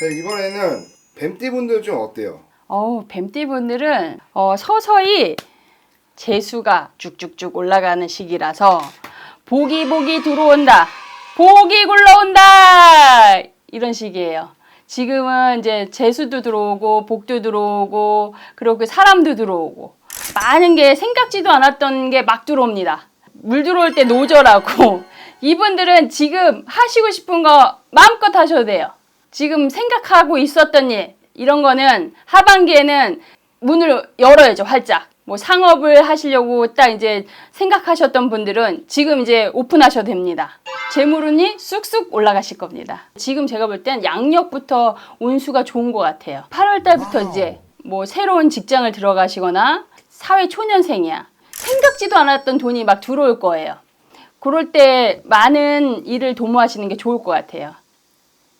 네, 이번에는 뱀띠분들 좀 어때요? 어우, 뱀띠분들은 어, 서서히 재수가 쭉쭉쭉 올라가는 시기라서 복이 복이 들어온다. 복이 굴러온다. 이런 시기예요. 지금은 이제 재수도 들어오고 복도 들어오고 그리고 그 사람도 들어오고 많은 게 생각지도 않았던 게 막 들어옵니다. 물 들어올 때 노절하고 이분들은 지금 하시고 싶은 거 마음껏 하셔도 돼요. 지금 생각하고 있었던 일 이런 거는 하반기에는 문을 열어야죠 활짝. 뭐 상업을 하시려고 딱 이제 생각하셨던 분들은 지금 이제 오픈하셔도 됩니다. 재물운이 쑥쑥 올라가실 겁니다. 지금 제가 볼 땐 양력부터 운수가 좋은 것 같아요. 8월 달부터 이제 뭐 새로운 직장을 들어가시거나 사회 초년생이야. 생각지도 않았던 돈이 막 들어올 거예요. 그럴 때 많은 일을 도모하시는 게 좋을 것 같아요.